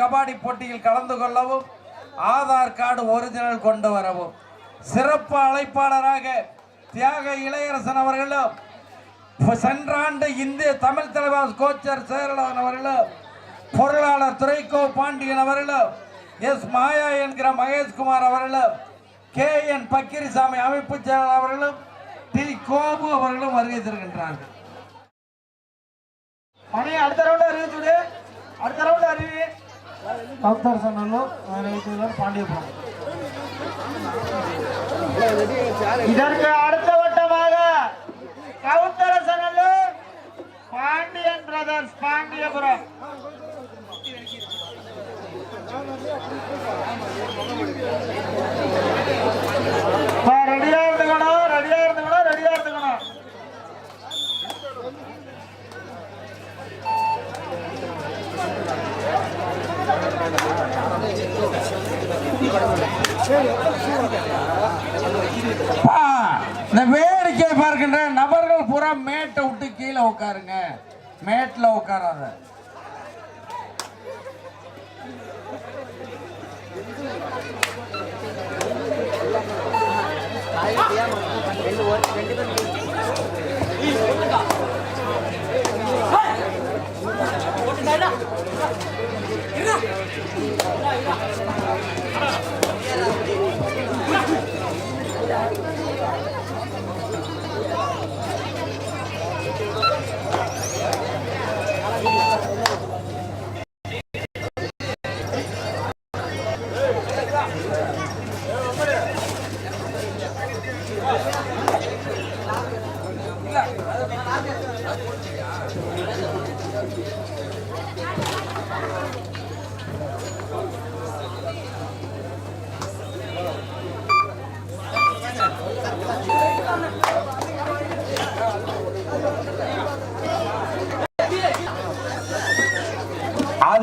கபாடி போட்டியில் கலந்து கொள்ளவும் ஆதார் கார்டு ஒரிஜினல் கொண்டு வரவும். சிறப்பு அழைப்பாளராக தியாக இளையரசன் அவர்களும் சென்ற ஆண்டு இந்திய தமிழ் தலைவர் கோச்சர் சேரலாதன் அவர்களும் பொருளாளர் துரைக்கோ பாண்டியன் அவர்களும் எஸ் மாயா என்கிற மகேஷ்குமார் அவர்களும் கே என் பக்கிரிசாமி அமைப்பு செயலாளர் அவர்களும் டி கோபு அவர்களும் வருகை தருகின்றார்கள். மணி அடுத்த ரவுண்ட் அறிவிச்சுடு அடுத்த ரவுண்ட் அறிவி. பக்தர் சன்னல்லூர் வைத்தியர் பாண்டியபுரம் இதற்கு அடுத்த வட்டமாக கவுத்தர சன்னல்லூர் பாண்டியன் பிரதர்ஸ் பாண்டியபுரம். ரெடியா இந்த வேடிக்கை பார்க்கின்ற நபர்கள் பூரா மேட்டை விட்டு கீழே உட்காருங்க. மேட்ல உட்காராத.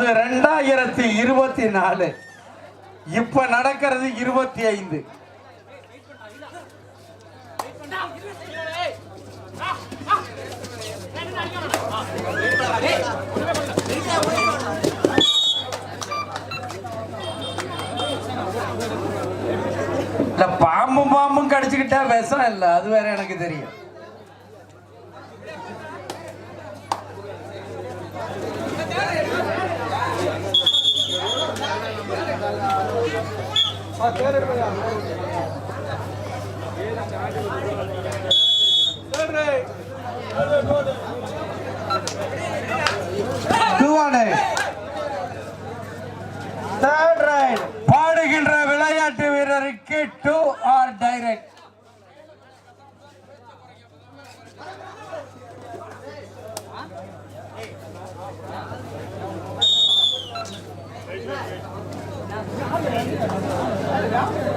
அது ரெண்டாயிரத்தி இருபத்தி நாலு. இப்ப நடக்கிறது இருபத்தி ஐந்து. பாம்பும் பாம்பும் கடிச்சுக்கிட்டா விஷம் இல்ல அது வேற எனக்கு தெரியும். பாடுகின்ற விளையாட்டு வீரருக்கு டூ ஆர் டைரக்ட் காலம் Yeah.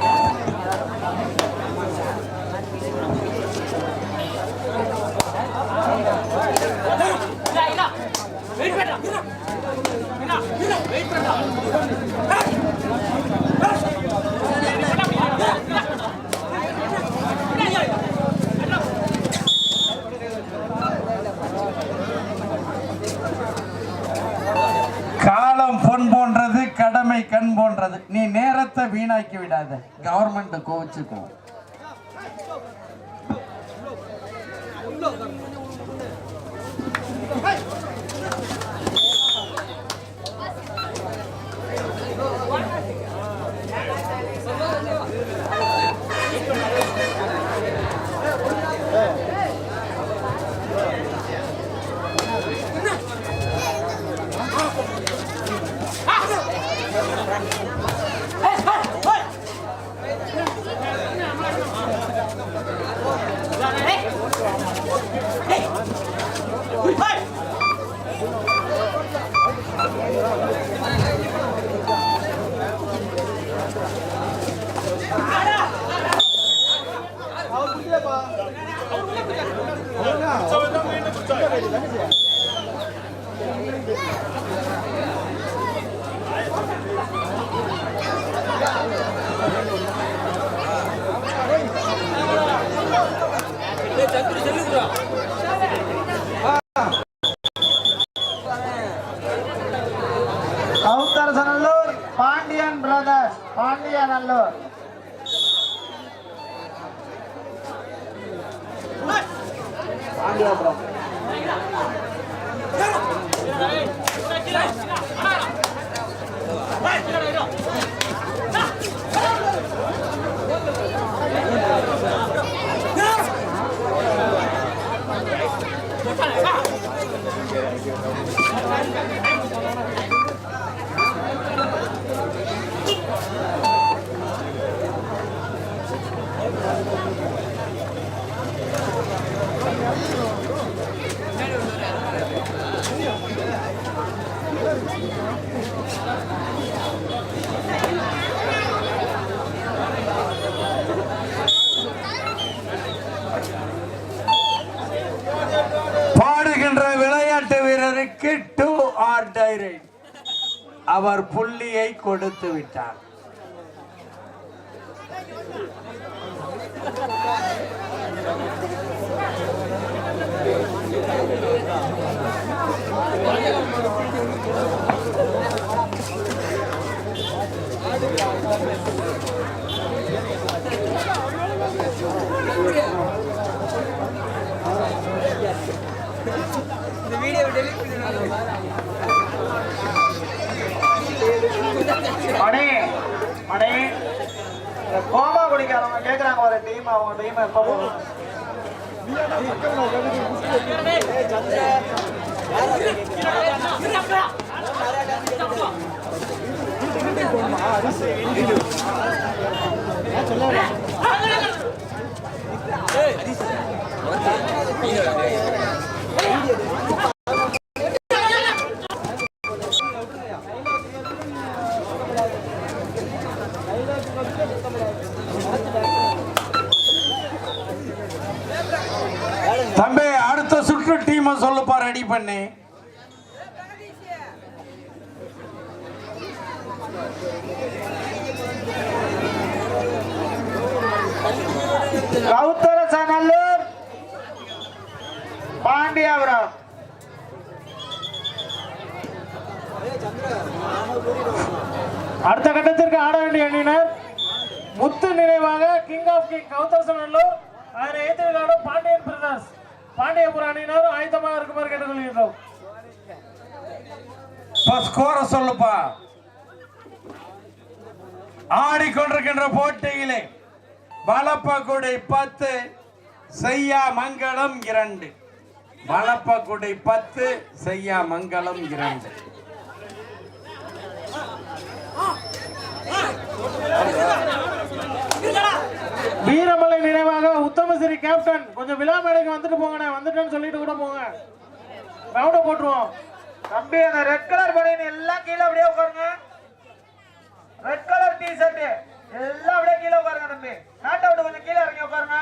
பணத்தை வீணாக்கி விடாத. கவர்மெண்ட் கோவிச்சுக்கும். கவுத்தரசநல்லூர் பாண்டியன் பிரதர்ஸ் பாண்டியநல்லூர் பாண்டியா பிரதர்ஸ் அவர் புள்ளியை கொடுத்து விட்டார் மணி மணி இந்த கோமா குடிக்காரவங்க கேக்குறாங்க வர டீம் அவங்க டீம் எப்ப போகும் தம்பி அடுத்த சுற்று டீமை சொல்லுப்பா ரெடி பண்ணி கௌதரசநல்லூர் பாண்டியாபுரம் அடுத்த கட்டத்திற்கு ஆட வேண்டிய அணியினர் முத்து நினைவாக கிங் ஆஃப் கிங் கௌதரசநல்லூர் அதனை எதிர்த்து விளையாடும் பாண்டியன் பிரதர்ஸ் பாண்டியபுர அணியினர் ஆயுதமாக இருக்குமாறு கேட்டுக்கொள்கிறோம் இப்ப ஸ்கோர சொல்லுப்பா. ஆடிக்கொண்டிருக்கின்ற போட்டியிலே வலப்பகுடை பத்து செய்யா மங்களம் இரண்டு. வலப்பகுடை பத்து செய்யா மங்களம் இரண்டு. வீரமலை நினைவாக உத்தமசிரி கேப்டன் கொஞ்சம் விழா மேடைக்கு வந்துட்டு போங்கண்ணே. வந்துட்டேன்னு சொல்லிட்டு கூட போங்க. ரவுண்ட போட்டுருவோம். தம்பி அந்த ரெட் கலர் பனியன் எல்லாம் கீழே அப்படியே உட்காருங்க. ரெட் கலர் டி ஷர்ட் எல்லாம் அப்படியே கீழே உட்காருங்க தம்பி. நாட்டை விட்டு கொஞ்சம் கீழே இறங்கி உட்காருங்க.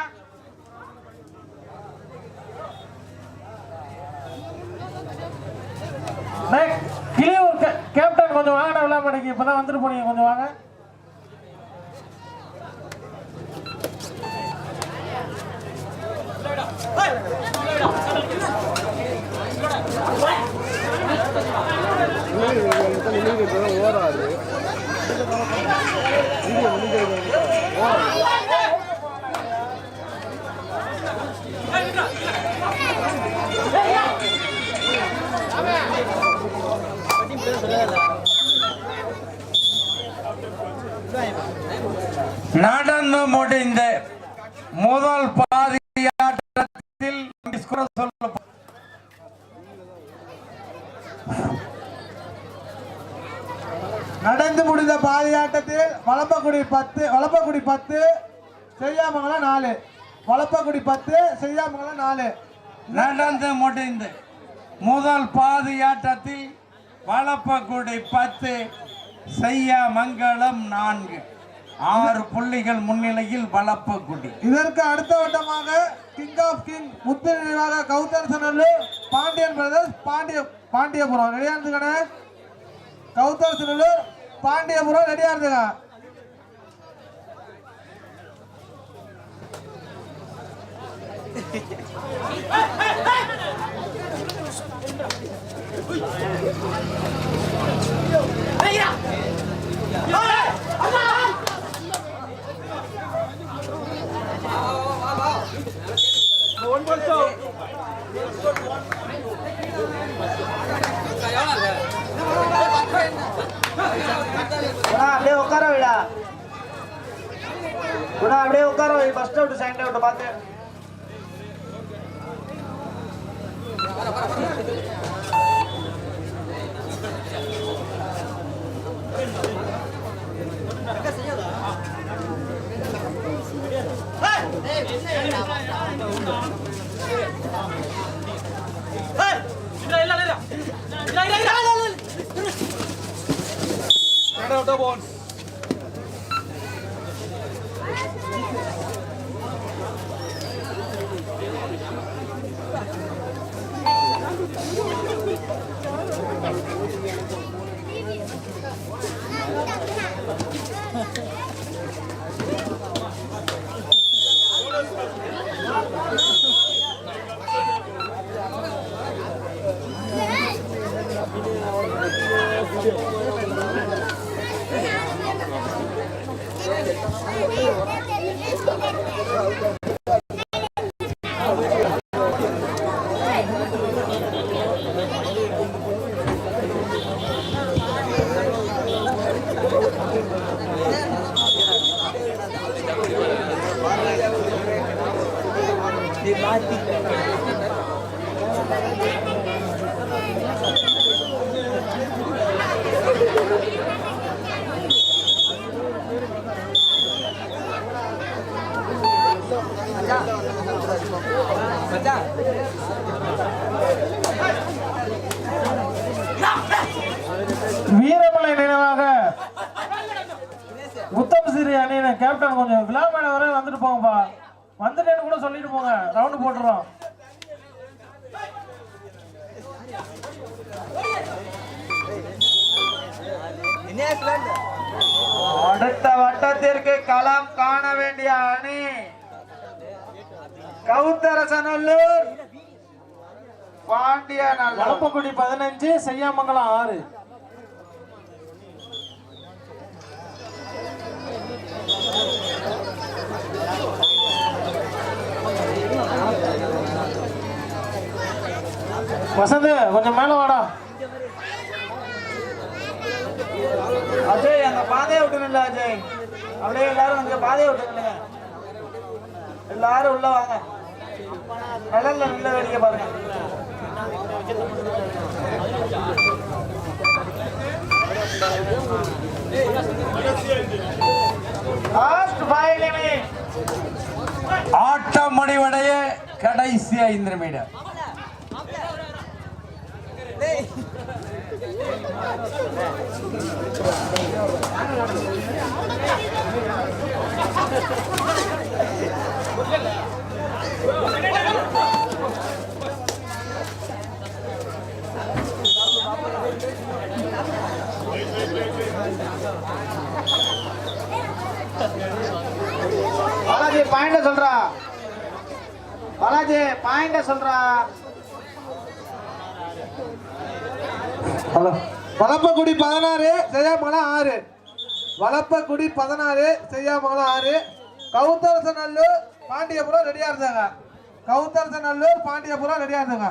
கிளியூர் கேப்டன் கொஞ்சம் வாங்க விழா மேடைக்கு இப்பதான் வந்துட்டு போனீங்க. கொஞ்சம் வாங்க. ஓடாது முடிந்த முதல் பாதியாட்டத்தில் ஸ்கோர சொல்லுப்பா நடந்து முடிந்த பாதியாட்டத்தில் வளப்பக்குடி பத்து வளப்பக்குடி பத்து செய்யாமங்கலம் நாலு. வளப்பக்குடி பத்து செய்யாமங்கலம் நாலு. நடந்து முடிந்து முதல் பாதியாட்டத்தில் வளப்பக்குடி பத்து செய்யா மங்களம் நான்கு. ஆறு புள்ளிகள் முன்னிலையில் வளப்பக்குடி. இதற்கு அடுத்த வட்டமாக கிங் ஆஃப் கிங் முத்து நினைவாக கௌதர் சனல்லூர் பாண்டியன் பிரதர்ஸ் பாண்டிய பாண்டியபுரம். ரெடியா இருந்துக்கண்ணே? கௌதர் சனல்லூர் பாண்டியபுரம் ரெடியா இருந்துங்க ஒன்பது அப்படியே உட்கார வைடா குணா அப்படியே உட்கார வை ஃபர்ஸ்ட் அவுட் செகண்ட் அவுட் பார்த்து வீரமலை Thank you. கேப்டன் கொஞ்சம் விழா மேல வர வந்துட்டு போங்கப்பா. வந்துட்டேன்னு கூட சொல்லிட்டு போங்க. ரவுண்டு போட்டுறோம். அடுத்த வட்டத்திற்கு களம் காண வேண்டிய அணி கவுத்தரசநல்லூர் பாண்டிய வளப்பக்குடி பதினஞ்சு செய்யாமங்கலம் ஆறு. வசந்த் கொஞ்சம் மேல வாடா. அஜய் அந்த பாதையை விட்டுணும்ல அஜய். அப்படியே எல்லாரும் வந்து பாதையை விட்டுணுங்க எல்லாரும் உள்ள வாங்க. நிழல்ல நில்ல வேடிக்கை பாருங்க. ஆட்டம் முடிவடைய கடைசி ஐந்து நிமிடம். பாலாஜி பாயிண்ட சொல்றா பாலாஜி பாயிண்ட சொல்றா வளப்பக்குடி பதினாறு செய்யாமங்கலம் ஆறு. வளப்பக்குடி பதினாறு செய்யாமங்கலம் ஆறு. கவுத்தரசநல்லூர் பாண்டியபுரம் ரெடியா இருந்தாங்க கவுத்தரசநல்லூர் பாண்டியபுரம் ரெடியா இருந்தாங்க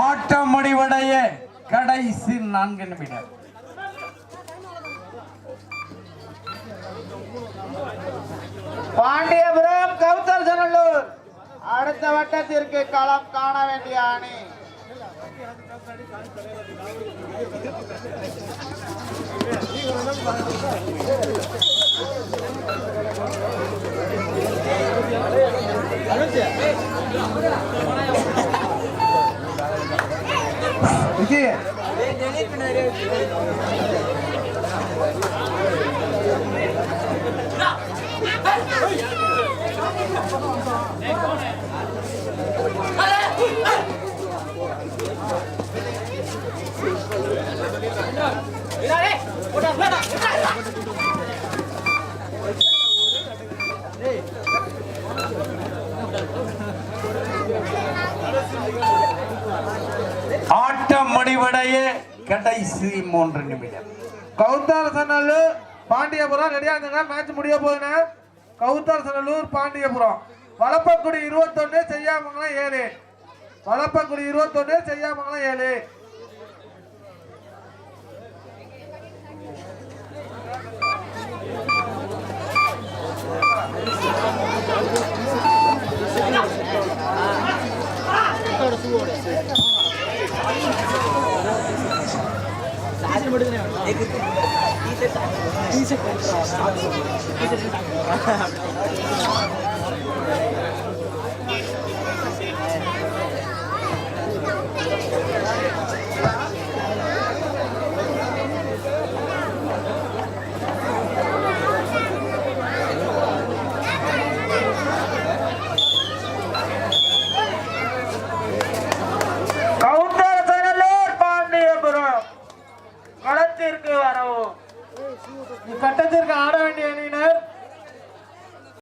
ஆட்டம் முடிவடைய கடைசி நான்கு நிமிடம் பாண்டியபுரம் கவுத்தரசநல்லூர் அடுத்த வட்டத்திற்கு களம் காண வேண்டிய அணி விக்கி Mira, முடிவடைய கடைசி மூன்று நிமிடம். கவுத்தாரசநல்லூர் பாண்டியபுரம். ரெடியா இருந்துங்க மேட்ச் முடிய போகுதுண்ணே. கவுத்தாரசநல்லூர் பாண்டியபுரம். வளப்பக்குடி இருபத்தொன்னு செய்யாமங்களா ஏழு. வளப்பக்குடி இருபத்தொன்னு செய்யாமங்களா ஏழு. T shirt